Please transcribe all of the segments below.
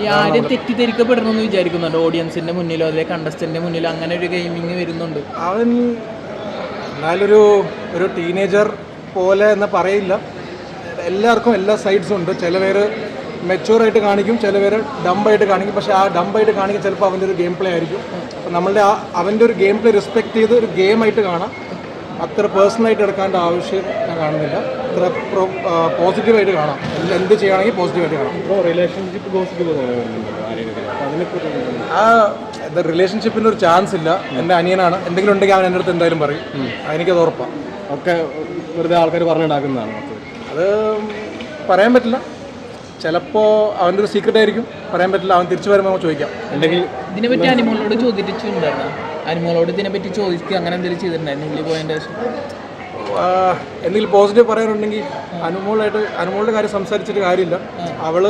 ഈ ആരും തെറ്റിദ്ധരിക്കപ്പെടണമെന്ന് വിചാരിക്കുന്നുണ്ട്. ഓഡിയൻസിന്റെ മുന്നിലോ അതേ കണ്ടസ്റ്റന്റിന്റെ മുന്നിലോ അങ്ങനെ ഒരു ഗെയിമിങ് വരുന്നുണ്ട്. അവൻ എന്നാലൊരു ഒരു ടീനേജർ പോലെ എന്ന് പറയില്ല. എല്ലാവർക്കും എല്ലാ സൈഡ്സും ഉണ്ട്. ചില പേര് മെച്ചൂറായിട്ട് കാണിക്കും ചില പേര് ഡംബായിട്ട് കാണിക്കും. പക്ഷേ ആ ഡംബായിട്ട് കാണിക്കും ചിലപ്പോൾ അവന്റെ ഒരു ഗെയിം പ്ലേ ആയിരിക്കും. അപ്പം നമ്മളുടെ ആ അവന്റെ ഒരു ഗെയിം പ്ലേ റെസ്പെക്ട് ചെയ്ത് ഒരു ഗെയിമായിട്ട് കാണാം. അത്ര പേഴ്സണലായിട്ട് എടുക്കേണ്ട ആവശ്യം ഞാൻ കാണുന്നില്ല. അത്ര പോസിറ്റീവായിട്ട് കാണാം. എന്ത് എന്ത് ചെയ്യുകയാണെങ്കിൽ പോസിറ്റീവായിട്ട് കാണാം. ഇപ്പോൾ റിലേഷൻഷിപ്പ് പോസിറ്റീവ് ആ റിലേഷൻഷിപ്പിന് ഒരു ചാൻസ് ഇല്ല. എന്റെ അനിയനാണ്. എന്തെങ്കിലും ഉണ്ടെങ്കിൽ അവൻ എന്റെ അടുത്ത് എന്തായാലും പറയും. എനിക്കത് ഉറപ്പാണ് ഒക്കെ വെറുതെ ആൾക്കാർ പറഞ്ഞുണ്ടാക്കുന്നതാണ്. അത് പറയാൻ പറ്റില്ല. ചിലപ്പോൾ അവന്റെ ഒരു സീക്രട്ട് ആയിരിക്കും. പറയാൻ പറ്റില്ല. അവൻ തിരിച്ചു വരുമ്പോൾ നമുക്ക് ചോദിക്കാം. അല്ലെങ്കിൽ ഇതിനെപ്പറ്റി അനിമോളോട് ചോദിച്ചിട്ടുണ്ടായിരുന്നു? അനിമോളോട് ഇതിനെപ്പറ്റി ചോദിക്കുക അങ്ങനെ എന്തെങ്കിലും ചെയ്തിട്ടുണ്ടായിരുന്നു? ഉള്ളി പോയതിന്റെ എന്തെങ്കിലും പോസിറ്റീവ് പറയാനുണ്ടെങ്കിൽ അനുമോളായിട്ട് അനുമോളുടെ കാര്യം സംസാരിച്ചിട്ട് കാര്യമില്ല. അവൾ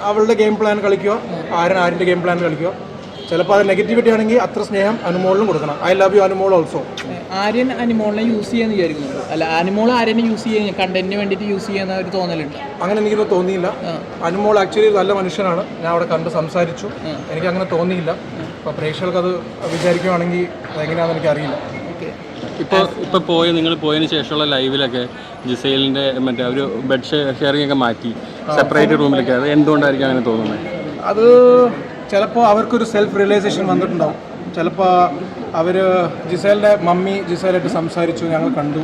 അവളുടെ ഗെയിം പ്ലാൻ കളിക്കുക. ആരൻ ആരിന്റെ ഗെയിം പ്ലാൻ കളിക്കുക. ചിലപ്പോൾ അത് നെഗറ്റിവിറ്റി ആണെങ്കിൽ അത്ര സ്നേഹം അനുമോളിനും കൊടുക്കണം. I love you Anumol also Aryan അനിമോളിനെ use ചെയ്യാന്ന് വിചാരിക്കുന്നുണ്ട് അല്ല അനിമോൾ ആര്യനെ യൂസ് ചെയ്യാൻ കണ്ടന്റിന് വേണ്ടിയിട്ട് യൂസ് ചെയ്യുന്ന ഒരു തോന്നലുണ്ട്. അങ്ങനെ എനിക്ക് തോന്നിയില്ല. അനിമോൾ ആക്ച്വലി നല്ല മനുഷ്യനാണ്. ഞാൻ അവിടെ കണ്ട് സംസാരിച്ചു. എനിക്ക് അങ്ങനെ തോന്നിയില്ല. അപ്പോൾ പ്രേക്ഷകർക്ക് അത് വിചാരിക്കുകയാണെങ്കിൽ അതെങ്ങനെയാണെന്ന് എനിക്കറിയില്ല. അറിയില്ല ഇപ്പോൾ ഇപ്പോൾ പോയി നിങ്ങൾ പോയതിന് ശേഷമുള്ള ലൈവിലൊക്കെ ജിസൈലിന്റെ മറ്റേ ഒരു ബെഡ് ഷെയറിംഗ് ഒക്കെ മാറ്റി സെപ്പറേറ്റ് റൂമിലൊക്കെ അത് എന്തുകൊണ്ടായിരിക്കും അങ്ങനെ തോന്നുന്നത്? അത് ചിലപ്പോൾ അവർക്കൊരു സെൽഫ് റിയലൈസേഷൻ വന്നിട്ടുണ്ടാവും. ചിലപ്പോൾ അവർ ജിസേലിന്റെ മമ്മി ജിസേലായിട്ട് സംസാരിച്ചു ഞങ്ങൾ കണ്ടു.